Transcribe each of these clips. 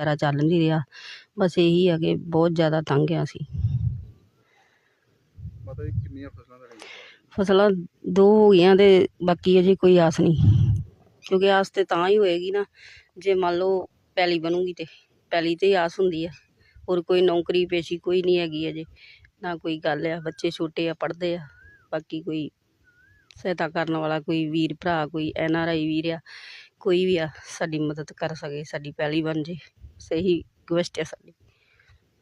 ਗੁਜ਼ਾਰਾ ਚੱਲ ਨਹੀਂ ਰਿਹਾ। ਬਸ ਇਹੀ ਆ ਕਿ ਬਹੁਤ ਜ਼ਿਆਦਾ ਤੰਗ ਆ ਅਸੀਂ। ਮਾਤਾ ਜੀ ਕਿੰਨੀਆਂ ਫਸਲਾਂ ਦਾ ਰੇਟ ਫਸਲਾਂ ਦੋ ਹੋ ਗਈਆਂ ਤੇ ਬਾਕੀ ਅਜੇ ਕੋਈ ਆਸ ਨਹੀਂ। ਕਿਉਂਕਿ ਆਸ ਤੇ ਤਾਂ ਹੀ ਹੋਏਗੀ ਨਾ ਜੇ ਮੰਨ ਲਓ ਪੈਲੀ ਬਣੂਗੀ ਤੇ। ਪੈਲੀ ਤੇ ਹੀ ਆਸ ਹੁੰਦੀ ਆ। ਹੋਰ ਕੋਈ ਨੌਕਰੀ ਪੇਸ਼ੀ ਕੋਈ ਨਹੀਂ ਹੈਗੀ ਅਜੇ। ਨਾ ਕੋਈ ਗੱਲ ਆ ਬੱਚੇ ਛੋਟੇ ਆ ਪੜ੍ਹਦੇ ਆ। ਬਾਕੀ ਕੋਈ ਸਹਾਇਤਾ ਕਰਨ ਵਾਲਾ ਕੋਈ ਵੀਰ ਭਰਾ ਕੋਈ ਐਨ ਆਰ ਆਈ ਵੀਰ ਆ ਕੋਈ ਵੀ ਆ ਸਾਡੀ ਮਦਦ ਕਰ ਸਕੇ ਸਾਡੀ ਪੈਲੀ ਬਣ ਜੇ। ਸਹੀ ਰਿਕੁਐਸਟ ਹੈ ਸਾਡੀ।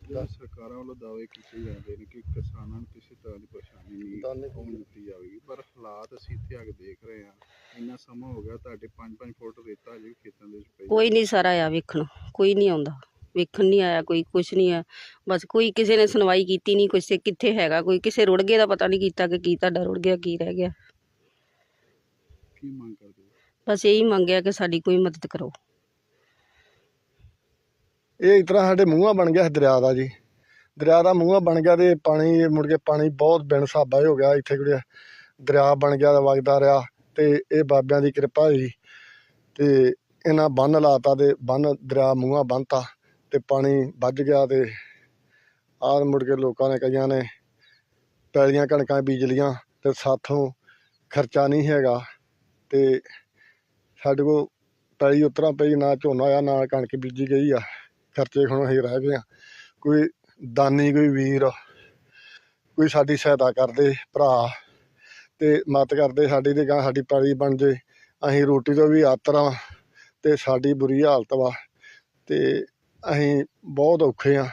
ਜਿਹੜਾ ਸਰਕਾਰਾਂ ਵੱਲੋਂ ਦਾਅਵੇ ਕੀਤੇ ਜਾਂਦੇ ਨੇ ਕਿ ਕਿਸਾਨਾਂ ਨੂੰ ਕਿਸੇ ਤਰ੍ਹਾਂ ਦੀ ਪਰੇਸ਼ਾਨੀ ਨਹੀਂ ਹੋਣ ਦਿੱਤੀ ਜਾਵੇਗੀ ਪਰ ਹਾਲਾਤ ਅਸੀਂ ਇੱਥੇ ਆ ਕੇ ਦੇਖ ਰਹੇ ਹਾਂ। ਇੰਨਾ ਸਮਾਂ ਹੋ ਗਿਆ ਤੁਹਾਡੇ 5-5 ਫੁੱਟ ਰੇਤਾ ਵੀ ਖੇਤਾਂ ਦੇ ਵਿੱਚ ਪਈ ਕੋਈ ਨਹੀਂ ਸਾਰਾ ਆਇਆ ਵੇਖਣ ਕੋਈ ਨਹੀਂ ਆਉਂਦਾ। ਵੇਖਣ ਨਹੀਂ ਆਇਆ ਕੋਈ ਕੁਛ ਨਹੀਂ ਆ ਬਸ ਕੋਈ ਕਿਸੇ ਨੇ ਸੁਣਵਾਈ ਕੀਤੀ ਨਹੀਂ ਕਿਸੇ ਕਿੱਥੇ ਹੈਗਾ ਕੋਈ ਕਿਸੇ ਰੁੜ ਗਏ ਦਾ ਪਤਾ ਨਹੀਂ ਕੀਤਾ ਕਿ ਕੀ ਤੁਹਾਡਾ ਰੁੜ ਗਿਆ ਕੀ ਰਹਿ ਗਿਆ। ਕੀ ਮੰਗ ਕਰਦੇ ਹੋ? ਬਸ ਇਹੀ ਮੰਗਿਆ ਕਿ ਸਾਡੀ ਕੋਈ ਮਦਦ ਕਰੋ। ਇਹ ਇਸ ਤਰ੍ਹਾਂ ਸਾਡੇ ਮੂੰਹਾਂ ਬਣ ਗਿਆ ਦਰਿਆ ਦਾ ਜੀ। ਦਰਿਆ ਦਾ ਮੂੰਹਾਂ ਬਣ ਗਿਆ ਤੇ ਪਾਣੀ ਮੁੜ ਕੇ ਪਾਣੀ ਬਹੁਤ ਬਿਨ ਹਿਸਾਬਾ ਹੀ ਗਿਆ। ਇੱਥੇ ਜਿਹੜੇ ਦਰਿਆ ਬਣ ਗਿਆ ਤਾਂ ਵਗਦਾ ਰਿਹਾ ਤੇ ਇਹ ਬਾਬਿਆਂ ਦੀ ਕਿਰਪਾ ਹੋਈ ਤੇ ਇਹਨਾਂ ਬੰਨ ਲਾਤਾ ਤੇ ਬੰਨ ਦਰਿਆ ਮੂੰਹਾਂ ਬੰਨਤਾ ਤੇ ਪਾਣੀ ਵੱਜ ਗਿਆ ਤੇ ਆਹ ਮੁੜ ਕੇ ਲੋਕਾਂ ਨੇ ਕਈਆਂ ਨੇ ਪੈਲੀਆਂ ਕਣਕਾਂ ਬੀਜ ਲੀਆਂ ਤੇ ਸਾਥੋਂ ਖਰਚਾ ਨਹੀਂ ਹੈਗਾ। ਤੇ ਸਾਡੇ ਕੋਲ ਪੈਲੀ ਉਤਰਾਂ ਪਈ, ਨਾ ਝੋਨਾ ਆ ਨਾ ਕਣਕ ਬੀਜੀ ਗਈ ਆ। ਖਰਚੇ ਹੁਣ ਅਸੀਂ ਰਹਿ ਗਏ ਹਾਂ ਕੋਈ ਦਾਨੀ, ਕੋਈ ਵੀਰ, ਕੋਈ ਸਾਡੀ ਸਹਾਇਤਾ ਕਰਦੇ ਭਰਾ ਤੇ ਮਦਦ ਕਰਦੇ ਸਾਡੀ ਤੇ ਗਾਂ ਸਾਡੀ ਪੈਲੀ ਬਣ ਜੇ। ਅਸੀਂ ਰੋਟੀ ਤੋਂ ਵੀ ਆਤਰਾ ਤੇ ਸਾਡੀ ਬੁਰੀ ਹਾਲਤ ਵਾ ਤੇ ਅਸੀਂ ਬਹੁਤ ਔਖੇ ਹਾਂ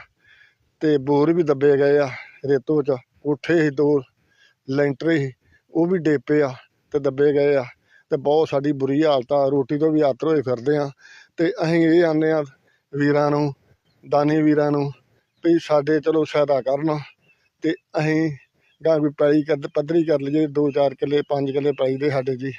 ਤੇ ਬੋਰ ਵੀ ਦੱਬੇ ਗਏ ਆ ਰੇਤੋ ਚ। ਕੋਠੇ ਸੀ ਦੋ ਲੈਂਟਰ ਸੀ, ਉਹ ਵੀ ਡੇਪੇ ਆ ਤੇ ਦੱਬੇ ਗਏ ਆ। ਤੇ ਬਹੁਤ ਸਾਡੀ ਬੁਰੀ ਹਾਲਤ ਆ। ਰੋਟੀ ਤੋਂ ਵੀ ਆਤਰ ਹੋਏ ਫਿਰਦੇ ਆ। ਤੇ ਅਸੀਂ ਇਹ ਆਨੇ ਆ ਵੀਰਾਂ ਨੂੰ, ਦਾਨੀ ਵੀਰਾਂ ਨੂੰ ਵੀ ਸਾਡੇ ਚਲੋ ਸਹਾਇਤਾ ਕਰਨ। ਤੇ ਅਸੀਂ ਗਾਂ ਕੋਈ ਪੈਲੀ ਕਰ ਪੱਧਰੀ ਕਰ ਲਈਏ, ਦੋ ਚਾਰ ਕਿੱਲੇ, ਪੰਜ ਕਿੱਲੇ ਪੈਲੀ ਦੇ ਸਾਡੇ ਜੀ।